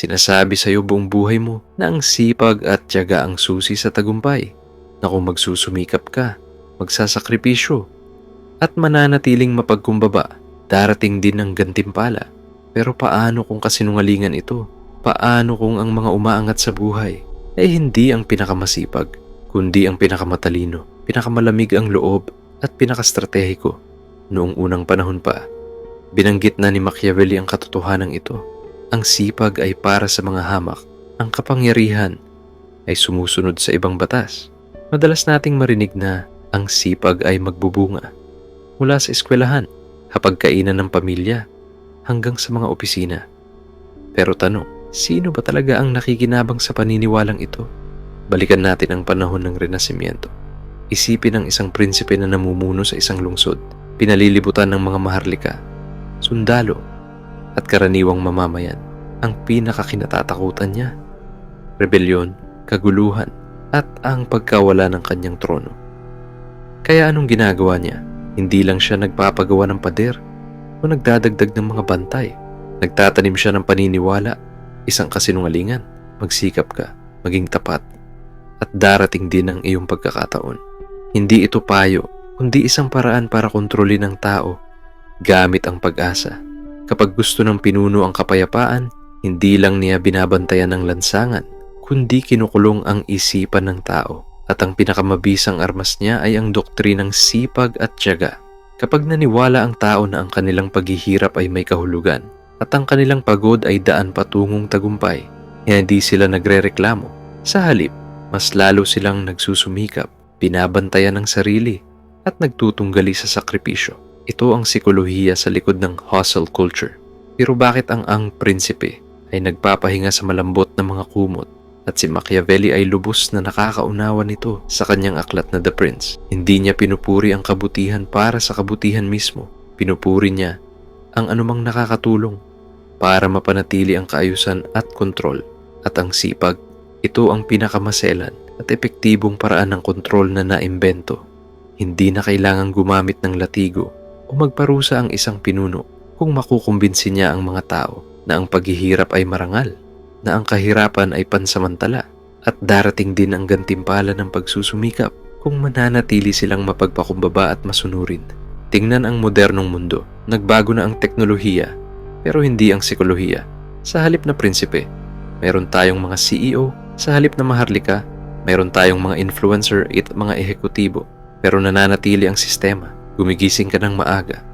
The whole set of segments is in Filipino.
Sinasabi sa iyo buong buhay mo na ang sipag at tiyaga ang susi sa tagumpay. Na kung magsusumikap ka, magsasakripisyo, at mananatiling mapagkumbaba, darating din ang gantimpala. Pero paano kung kasinungalingan ito? Paano kung ang mga umaangat sa buhay ay hindi ang pinakamasipag, kundi ang pinakamatalino, pinakamalamig ang loob at pinakastratehiko? Noong unang panahon pa, binanggit na ni Machiavelli ang katotohanan ito. Ang sipag ay para sa mga hamak, ang kapangyarihan ay sumusunod sa ibang batas. Madalas nating marinig na ang sipag ay magbubunga mula sa eskwelahan, hapagkainan ng pamilya, hanggang sa mga opisina. Pero tanong, sino ba talaga ang nakikinabang sa paniniwalang ito? Balikan natin ang panahon ng Renasimiento. Isipin ang isang prinsipe na namumuno sa isang lungsod, pinalilibutan ng mga maharlika, sundalo, at karaniwang mamamayan. Ang pinakakinatatakutan niya, rebelyon, kaguluhan, at ang pagkawala ng kanyang trono. Kaya anong ginagawa niya? Hindi lang siya nagpapagawa ng pader o nagdadagdag ng mga bantay. Nagtatanim siya ng paniniwala, isang kasinungalingan, magsikap ka, maging tapat, at darating din ang iyong pagkakataon. Hindi ito payo, kundi isang paraan para kontrolin ang tao gamit ang pag-asa. Kapag gusto ng pinuno ang kapayapaan, hindi lang niya binabantayan ng lansangan, kundi kinukulong ang isipan ng tao. At ang pinakamabisang armas niya ay ang doktrinang sipag at tiyaga. Kapag naniwala ang tao na ang kanilang paghihirap ay may kahulugan at ang kanilang pagod ay daan patungong tagumpay, hindi sila nagrereklamo. Sa halip, mas lalo silang nagsusumikap, binabantayan ng sarili at nagtutunggali sa sakripisyo. Ito ang sikolohiya sa likod ng hustle culture. Pero bakit ang ang prinsipe ay nagpapahinga sa malambot na mga kumot at si Machiavelli ay lubos na nakakaunawa nito sa kanyang aklat na The Prince. Hindi niya pinupuri ang kabutihan para sa kabutihan mismo. Pinupuri niya ang anumang nakakatulong para mapanatili ang kaayusan at kontrol. At ang sipag, ito ang pinakamaselan at epektibong paraan ng kontrol na naimbento. Hindi na kailangang gumamit ng latigo o magparusa ang isang pinuno kung makukumbinsi niya ang mga tao na ang paghihirap ay marangal na ang kahirapan ay pansamantala at darating din ang gantimpala ng pagsusumikap kung mananatili silang mapagpakumbaba at masunurin. Tingnan ang modernong mundo. Nagbago na ang teknolohiya pero hindi ang sikolohiya. Sa halip na prinsipe, meron tayong mga CEO. Sa halip na maharlika, meron tayong mga influencer at mga ehekutibo. Pero nananatili ang sistema. Gumigising ka ng maaga.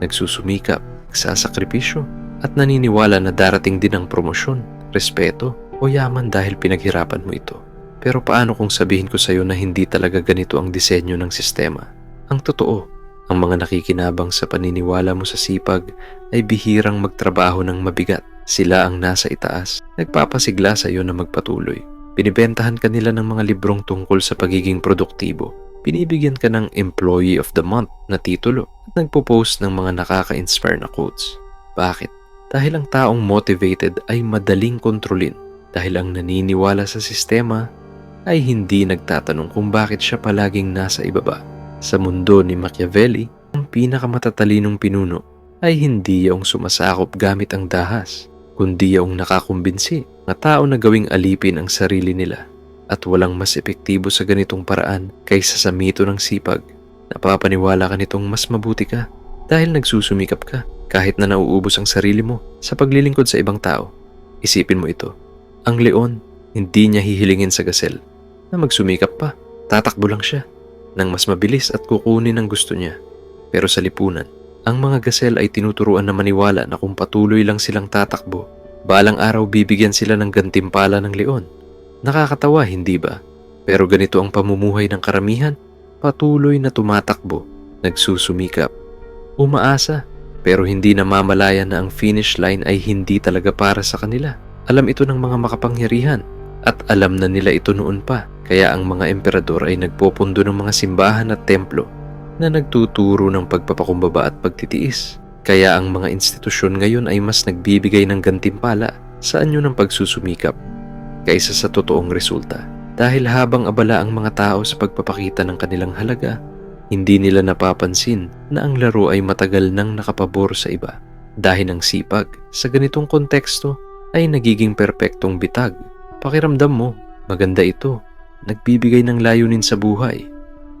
Nagsusumikap, nagsasakripisyo, at naniniwala na darating din ang promosyon respeto o yaman dahil pinaghirapan mo ito. Pero paano kung sabihin ko sa iyo na hindi talaga ganito ang disenyo ng sistema? Ang totoo, ang mga nakikinabang sa paniniwala mo sa sipag ay bihirang magtrabaho ng mabigat. Sila ang nasa itaas, nagpapasigla sa iyo na magpatuloy. Binibentahan ka nila ng mga librong tungkol sa pagiging produktibo. Binibigyan ka ng Employee of the Month na titulo at nagpo-post ng mga nakaka-inspire na quotes. Bakit? Dahil ang taong motivated ay madaling kontrolin dahil ang naniniwala sa sistema ay hindi nagtatanong kung bakit siya palaging nasa ibaba. Sa mundo ni Machiavelli, ang pinakamatatalinong pinuno ay hindi yung sumasakop gamit ang dahas, kundi yung nakakumbinsi na tao na gawing alipin ang sarili nila at walang mas epektibo sa ganitong paraan kaysa sa mito ng sipag. Napapaniwala ka nitong mas mabuti ka dahil nagsusumikap ka kahit na nauubos ang sarili mo sa paglilingkod sa ibang tao. Isipin mo ito. Ang leon, hindi niya hihilingin sa gasel na magsumikap pa. Tatakbo lang siya nang mas mabilis at kukunin ang gusto niya. Pero sa lipunan, ang mga gasel ay tinuturuan na maniwala na kung patuloy lang silang tatakbo, balang araw bibigyan sila ng gantimpala ng leon. Nakakatawa, hindi ba? Pero ganito ang pamumuhay ng karamihan, patuloy na tumatakbo, nagsusumikap, umaasa pero hindi namamalayan na ang finish line ay hindi talaga para sa kanila. Alam ito ng mga makapangyarihan at alam na nila ito noon pa. Kaya ang mga emperador ay nagpopondo ng mga simbahan at templo na nagtuturo ng pagpapakumbaba at pagtitiis. Kaya ang mga institusyon ngayon ay mas nagbibigay ng gantimpala sa anyo ng pagsusumikap kaysa sa totoong resulta. Dahil habang abala ang mga tao sa pagpapakita ng kanilang halaga, hindi nila napapansin na ang laro ay matagal nang nakapabor sa iba. Dahil ng sipag, sa ganitong konteksto, ay nagiging perpektong bitag. Pakiramdam mo, maganda ito. Nagbibigay ng layunin sa buhay.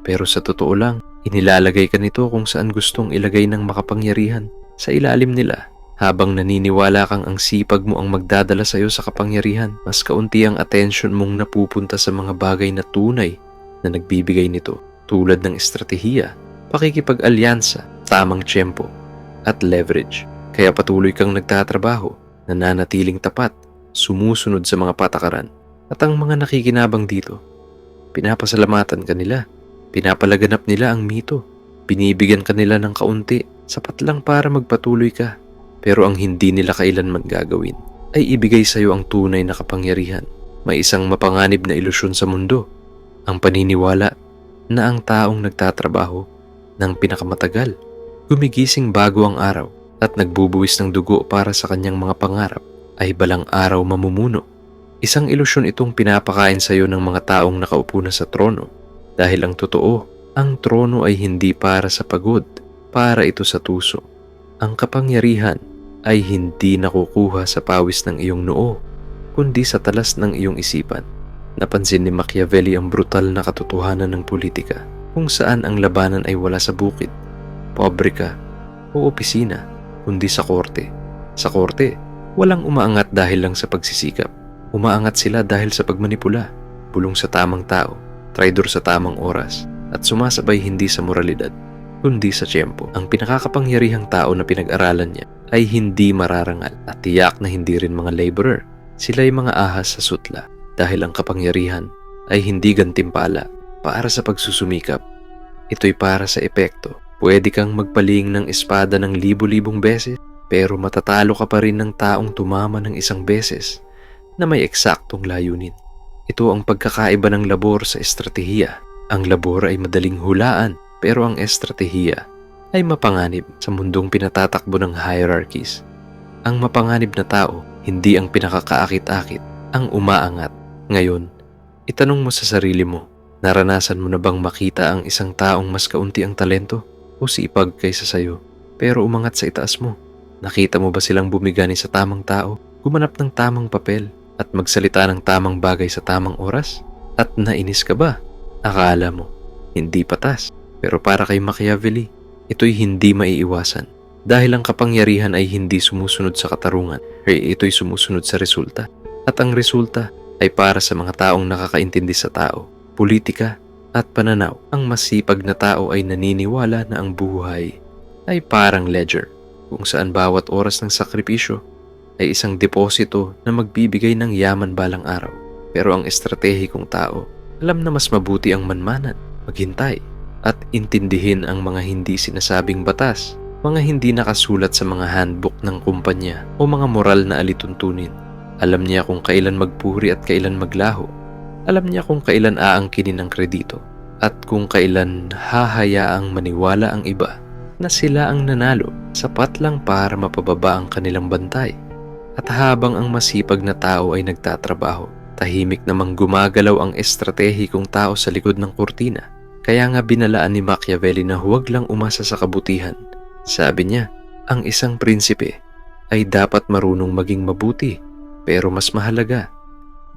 Pero sa totoo lang, inilalagay ka nito kung saan gustong ilagay ng makapangyarihan sa ilalim nila. Habang naniniwala kang ang sipag mo ang magdadala sa iyo sa kapangyarihan, mas kaunti ang atensyon mong napupunta sa mga bagay na tunay na nagbibigay nito tulad ng estratehiya, pakikipag-alyansa, tamang tiyempo, at leverage. Kaya patuloy kang nagtatrabaho, nananatiling tapat, sumusunod sa mga patakaran, at ang mga nakikinabang dito, pinapasalamatan ka nila, pinapalaganap nila ang mito, binibigyan ka nila ng kaunti, sapat lang para magpatuloy ka. Pero ang hindi nila kailanman gagawin ay ibigay sa iyo ang tunay na kapangyarihan. May isang mapanganib na ilusyon sa mundo, ang paniniwala na ang taong nagtatrabaho ng pinakamatagal, gumigising bago ang araw at nagbubuwis ng dugo para sa kanyang mga pangarap ay balang araw mamumuno. Isang ilusyon itong pinapakain sa iyo ng mga taong nakaupo na sa trono dahil ang totoo, ang trono ay hindi para sa pagod, para ito sa tuso. Ang kapangyarihan ay hindi nakukuha sa pawis ng iyong noo, kundi sa talas ng iyong isipan. Napansin ni Machiavelli ang brutal na katotohanan ng politika kung saan ang labanan ay wala sa bukid, pabrika o opisina, kundi sa korte. Sa korte, walang umaangat dahil lang sa pagsisikap. Umaangat sila dahil sa pagmanipula, bulong sa tamang tao, traidor sa tamang oras, at sumasabay hindi sa moralidad, kundi sa tiyempo. Ang pinakakapangyarihang tao na pinag-aralan niya ay hindi mararangal at tiyak na hindi rin mga laborer. Sila ay mga ahas sa sutla dahil ang kapangyarihan ay hindi gantimpala para sa pagsusumikap. Ito'y para sa epekto. Pwede kang magpaling ng espada ng libo-libong beses pero matatalo ka pa rin ng taong tumama ng isang beses na may eksaktong layunin. Ito ang pagkakaiba ng labor sa estratehiya. Ang labor ay madaling hulaan pero ang estratehiya ay mapanganib sa mundong pinatatakbo ng hierarchies. Ang mapanganib na tao, hindi ang pinakakaakit-akit, ang umaangat. Ngayon, itanong mo sa sarili mo, naranasan mo na bang makita ang isang taong mas kaunti ang talento o sipag kaysa sayo, pero umangat sa itaas mo? Nakita mo ba silang bumigani sa tamang tao, gumanap ng tamang papel, at magsalita ng tamang bagay sa tamang oras? At nainis ka ba? Akala mo, hindi patas. Pero para kay Machiavelli, ito'y hindi maiiwasan. Dahil ang kapangyarihan ay hindi sumusunod sa katarungan, ay ito'y sumusunod sa resulta. At ang resulta ay para sa mga taong nakakaintindi sa tao, politika, at pananaw. Ang masipag na tao ay naniniwala na ang buhay ay parang ledger kung saan bawat oras ng sakripisyo ay isang deposito na magbibigay ng yaman balang araw. Pero ang estratehikong tao, alam na mas mabuti ang manmanan, maghintay, at intindihin ang mga hindi sinasabing batas, mga hindi nakasulat sa mga handbook ng kumpanya o mga moral na alituntunin. Alam niya kung kailan magpuri at kailan maglaho. Alam niya kung kailan aangkinin ang kredito at kung kailan hahayaang maniwala ang iba na sila ang nanalo sapat lang para mapababa ang kanilang bantay. At habang ang masipag na tao ay nagtatrabaho, tahimik namang gumagalaw ang estratehikong tao sa likod ng kurtina. Kaya nga binalaan ni Machiavelli na huwag lang umasa sa kabutihan. Sabi niya, ang isang prinsipe ay dapat marunong maging mabuti, pero mas mahalaga,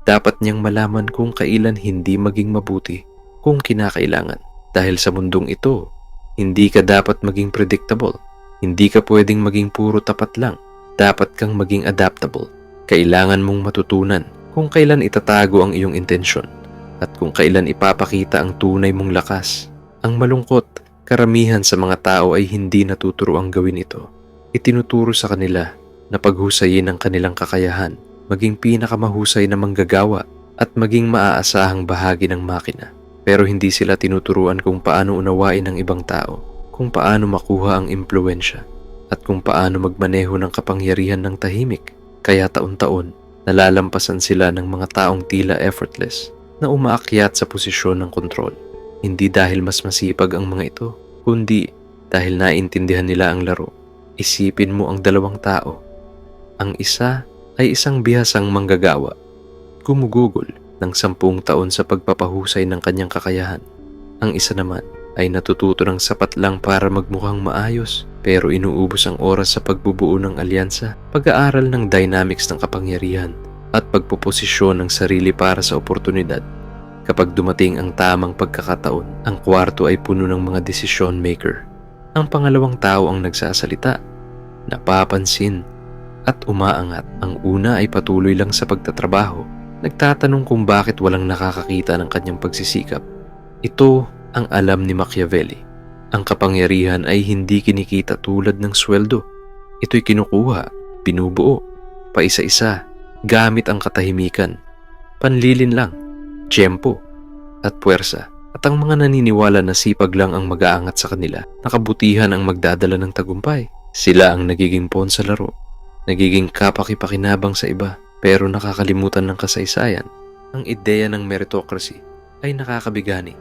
dapat niyang malaman kung kailan hindi maging mabuti kung kinakailangan. Dahil sa mundong ito, hindi ka dapat maging predictable. Hindi ka pwedeng maging puro tapat lang. Dapat kang maging adaptable. Kailangan mong matutunan kung kailan itatago ang iyong intensyon at kung kailan ipapakita ang tunay mong lakas. Ang malungkot, karamihan sa mga tao ay hindi natuturo ang gawin ito. Itinuturo sa kanila na paghusayin ang kanilang kakayahan, maging pinakamahusay na manggagawa at maging maaasahang bahagi ng makina. Pero hindi sila tinuturuan kung paano unawain ang ibang tao, kung paano makuha ang impluensya, at kung paano magmaneho ng kapangyarihan ng tahimik. Kaya taon-taon, nalalampasan sila ng mga taong tila effortless na umaakyat sa posisyon ng kontrol. Hindi dahil mas masipag ang mga ito, kundi dahil naintindihan nila ang laro. Isipin mo ang dalawang tao. Ang isa ay isang bihasang manggagawa, gumugugol ng sampung taon sa pagpapahusay ng kanyang kakayahan. Ang isa naman ay natututo ng sapat lang para magmukhang maayos pero inuubos ang oras sa pagbubuo ng alyansa, pag-aaral ng dynamics ng kapangyarihan at pagpuposisyon ng sarili para sa oportunidad. Kapag dumating ang tamang pagkakataon, ang kwarto ay puno ng mga decision maker. Ang pangalawang tao ang nagsasalita, napapansin at umaangat. Ang una ay patuloy lang sa pagtatrabaho, nagtatanong kung bakit walang nakakakita ng kanyang pagsisikap. Ito ang alam ni Machiavelli. Ang kapangyarihan ay hindi kinikita tulad ng sweldo. Ito'y kinukuha, binubuo, paisa-isa, gamit ang katahimikan, panlilin lang, tiyempo, at puwersa. At ang mga naniniwala na sipag lang ang mag-aangat sa kanila, nakabutihan ang magdadala ng tagumpay. Sila ang nagiging pawn sa laro, nagiging kapakipakinabang sa iba, pero nakakalimutan ng kasaysayan. Ang ideya ng meritocracy ay nakakabigani.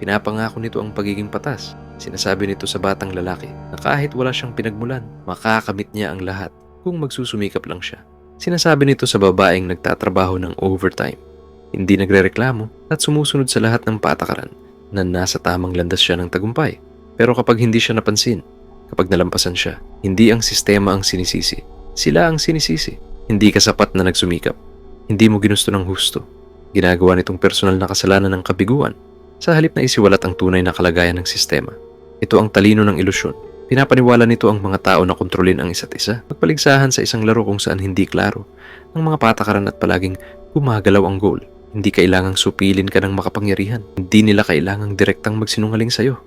Pinapangako nito ang pagiging patas. Sinasabi nito sa batang lalaki na kahit wala siyang pinagmulan, makakamit niya ang lahat kung magsusumikap lang siya. Sinasabi nito sa babaeng nagtatrabaho ng overtime. Hindi nagrereklamo at sumusunod sa lahat ng patakaran na nasa tamang landas siya ng tagumpay. Pero kapag hindi siya napansin, kapag nalampasan siya, hindi ang sistema ang sinisisi. Sila ang sinisisi. Hindi ka sapat na nagsumikap. Hindi mo ginusto ng husto. Ginagawa nitong personal na kasalanan ng kabiguan sa halip na isiwalat ang tunay na kalagayan ng sistema. Ito ang talino ng ilusyon. Pinapaniwala nito ang mga tao na kontrolin ang isa't isa. Magpaligsahan sa isang laro kung saan hindi klaro ang mga patakaran at palaging gumagalaw ang goal. Hindi kailangang supilin ka ng makapangyarihan. Hindi nila kailangang direktang magsinungaling sa'yo.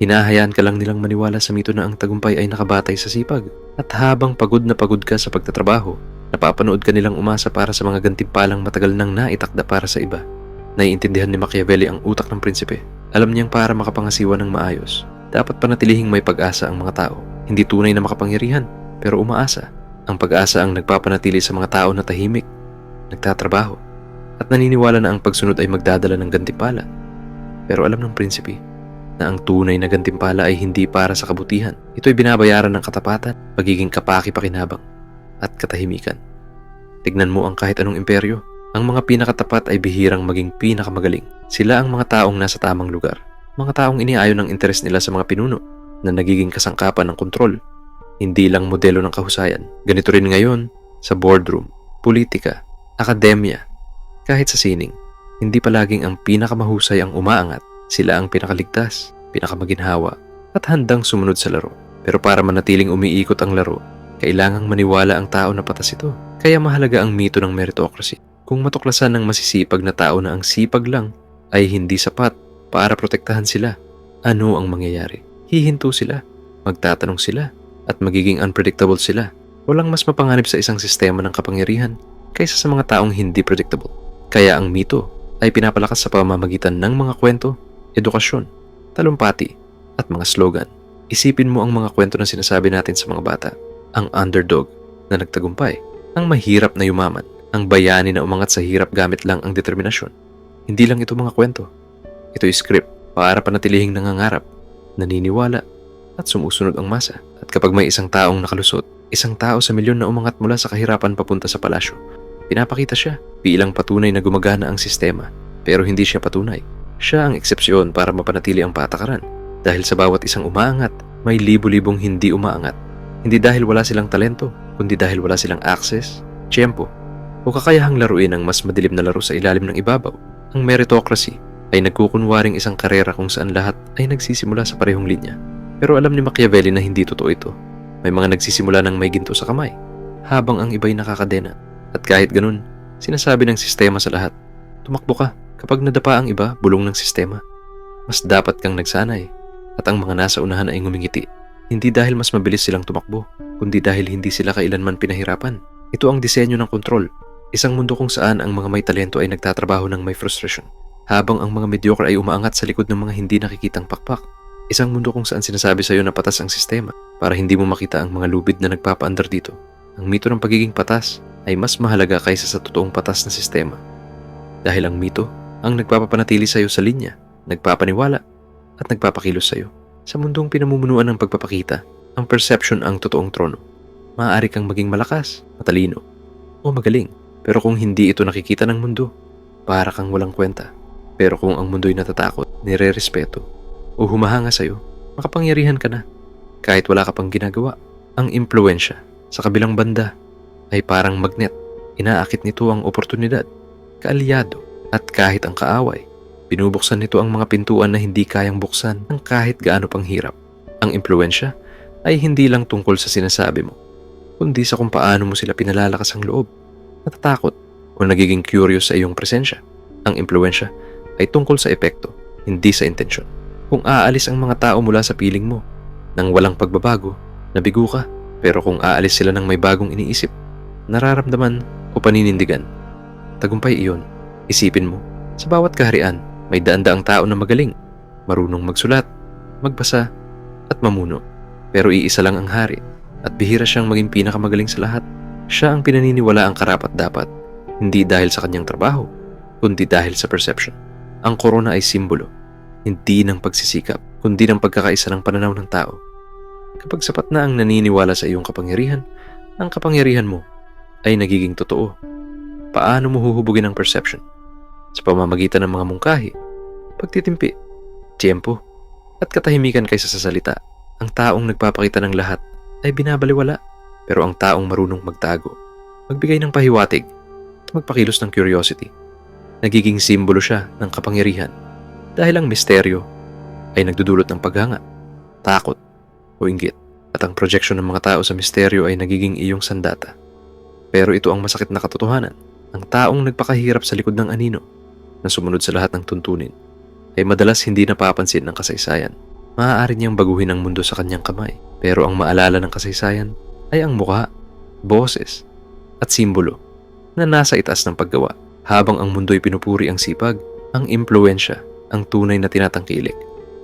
Hinahayaan ka lang nilang maniwala sa mito na ang tagumpay ay nakabatay sa sipag. At habang pagod na pagod ka sa pagtatrabaho, napapanood ka nilang umasa para sa mga gantimpalang matagal nang naitakda para sa iba. Naiintindihan ni Machiavelli ang utak ng prinsipe. Alam niyang para makapangasiwa ng maayos, dapat panatilihing may pag-asa ang mga tao. Hindi tunay na makapangyarihan, pero umaasa. Ang pag-asa ang nagpapanatili sa mga tao na tahimik, nagtatrabaho, at naniniwala na ang pagsunod ay magdadala ng gantimpala. Pero alam ng prinsipe na ang tunay na gantimpala ay hindi para sa kabutihan. Ito ay binabayaran ng katapatan, pagiging kapaki-pakinabang, at katahimikan. Tignan mo ang kahit anong imperyo. Ang mga pinakatapat ay bihirang maging pinakamagaling. Sila ang mga taong nasa tamang lugar. Mga taong iniayon ng interes nila sa mga pinuno na nagiging kasangkapan ng kontrol. Hindi lang modelo ng kahusayan. Ganito rin ngayon sa boardroom, politika, akademya, kahit sa sining. Hindi palaging ang pinakamahusay ang umaangat. Sila ang pinakaligtas, pinakamaginhawa, at handang sumunod sa laro. Pero para manatiling umiikot ang laro, kailangang maniwala ang tao na patas ito. Kaya mahalaga ang mito ng meritocracy. Kung matuklasan ng masisipag na tao na ang sipag lang ay hindi sapat para protektahan sila, ano ang mangyayari? Hihinto sila, magtatanong sila, at magiging unpredictable sila. Walang mas mapanganib sa isang sistema ng kapangyarihan kaysa sa mga taong hindi predictable. Kaya ang mito ay pinapalakas sa pamamagitan ng mga kwento, edukasyon, talumpati, at mga slogan. Isipin mo ang mga kwento na sinasabi natin sa mga bata. Ang underdog na nagtagumpay, ang mahirap na yumaman, ang bayani na umangat sa hirap gamit lang ang determinasyon. Hindi lang ito mga kwento. Ito'y script para panatilihing nangangarap, naniniwala, at sumusunod ang masa. At kapag may isang taong nakalusot, isang tao sa milyon na umangat mula sa kahirapan papunta sa palasyo, pinapakita siya bilang patunay na gumagana ang sistema. Pero hindi siya patunay. Siya ang eksepsyon para mapanatili ang patakaran. Dahil sa bawat isang umaangat, may libo-libong hindi umaangat. Hindi dahil wala silang talento, kundi dahil wala silang access, tiyempo, o kakayahang laruin ang mas madilim na laro sa ilalim ng ibabaw. Ang meritocracy ay nagkukunwaring isang karera kung saan lahat ay nagsisimula sa parehong linya. Pero alam ni Machiavelli na hindi totoo ito. May mga nagsisimula ng may ginto sa kamay, habang ang iba'y nakakadena. At kahit ganun, sinasabi ng sistema sa lahat, tumakbo ka. Kapag nadapa ang iba, bulong ng sistema. Mas dapat kang nagsanay. At ang mga nasa unahan ay ngumingiti. Hindi dahil mas mabilis silang tumakbo, kundi dahil hindi sila kailanman pinahirapan. Ito ang disenyo ng kontrol Isang mundo kung saan ang mga may talento ay nagtatrabaho ng may frustration, habang ang mga mediocre ay umaangat sa likod ng mga hindi nakikitang pakpak. Isang mundo kung saan sinasabi sa iyo na patas ang sistema para hindi mo makita ang mga lubid na nagpapaandar dito. Ang mito ng pagiging patas ay mas mahalaga kaysa sa totoong patas na sistema. Dahil ang mito ang nagpapapanatili sa iyo sa linya, nagpapaniwala, at nagpapakilos sa iyo. Sa mundong pinamumunuan ng pagpapakita, ang perception ang totoong trono. Maaari kang maging malakas, matalino, o magaling pero kung hindi ito nakikita ng mundo, para kang walang kwenta. Pero kung ang mundo'y natatakot, nire-respeto, o humahanga sa'yo, makapangyarihan ka na. Kahit wala ka pang ginagawa, ang impluensya sa kabilang banda ay parang magnet. Inaakit nito ang oportunidad, kaalyado, at kahit ang kaaway. Binubuksan nito ang mga pintuan na hindi kayang buksan ng kahit gaano pang hirap. Ang impluensya ay hindi lang tungkol sa sinasabi mo, kundi sa kung paano mo sila pinalalakas ang loob, natatakot, o nagiging curious sa iyong presensya. Ang impluensya ay tungkol sa epekto, hindi sa intensyon. Kung aalis ang mga tao mula sa piling mo, nang walang pagbabago, nabigo ka. Pero kung aalis sila ng may bagong iniisip, nararamdaman o paninindigan, tagumpay iyon. Isipin mo, sa bawat kaharian, may daan-daang tao na magaling, marunong magsulat, magbasa, at mamuno. Pero iisa lang ang hari, at bihira siyang maging pinakamagaling sa lahat. Siya ang pinaniniwala ang karapat dapat, hindi dahil sa kanyang trabaho, kundi dahil sa perception. Ang korona ay simbolo, hindi ng pagsisikap, kundi ng pagkakaisa ng pananaw ng tao. Kapag sapat na ang naniniwala sa iyong kapangyarihan, ang kapangyarihan mo ay nagiging totoo. Paano mo huhubugin ang perception? Sa pamamagitan ng mga mungkahi, pagtitimpi, tiyempo, at katahimikan kaysa sa salita. Ang taong nagpapakita ng lahat ay binabaliwala, pero ang taong marunong magtago, magbigay ng pahiwatig, at magpakilos ng curiosity, nagiging simbolo siya ng kapangyarihan dahil ang misteryo ay nagdudulot ng paghanga, takot, o inggit. At ang projection ng mga tao sa misteryo ay nagiging iyong sandata. Pero ito ang masakit na katotohanan. Ang taong nagpakahirap sa likod ng anino na sumunod sa lahat ng tuntunin ay madalas hindi napapansin ng kasaysayan. Maaari niyang baguhin ang mundo sa kanyang kamay. Pero ang maalala ng kasaysayan ay ang mukha, boses, at simbolo na nasa itaas ng paggawa. Habang ang mundo'y pinupuri ang sipag, ang impluensya, ang tunay na tinatangkilik.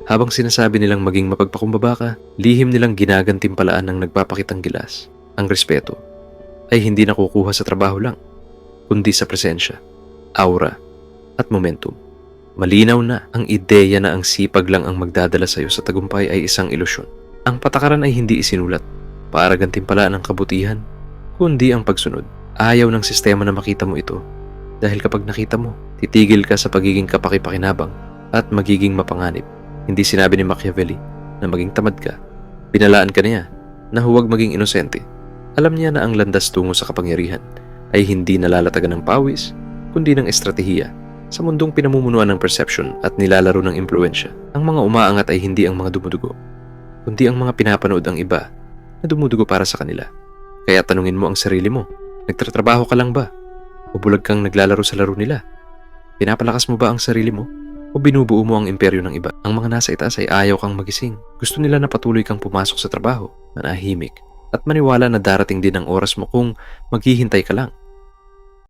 Habang sinasabi nilang maging mapagpakumbaba ka, lihim nilang ginagantimpalaan ng nagpapakitang gilas. Ang respeto ay hindi nakukuha sa trabaho lang, kundi sa presensya, aura, at momentum. Malinaw na ang ideya na ang sipag lang ang magdadala sa iyo sa tagumpay ay isang ilusyon. Ang patakaran ay hindi isinulat para gantimpalaan ang kabutihan, kundi ang pagsunod. Ayaw ng sistema na makita mo ito dahil kapag nakita mo, titigil ka sa pagiging kapakipakinabang at magiging mapanganib. Hindi sinabi ni Machiavelli na maging tamad ka. Pinalaan ka niya na huwag maging inosente. Alam niya na ang landas tungo sa kapangyarihan ay hindi nalalatagan ng pawis, kundi ng estratehiya. Sa mundong pinamumunuan ng perception at nilalaro ng impluensya, ang mga umaangat ay hindi ang mga dumudugo, kundi ang mga pinapanood ang iba na dumudugo para sa kanila. Kaya tanungin mo ang sarili mo, nagtatrabaho ka lang ba? O bulag kang naglalaro sa laro nila? Pinapalakas mo ba ang sarili mo o binubuo mo ang imperyo ng iba. Ang mga nasa itaas ay ayaw kang magising. Gusto nila na patuloy kang pumasok sa trabaho, manahimik, at maniwala na darating din ang oras mo kung maghihintay ka lang.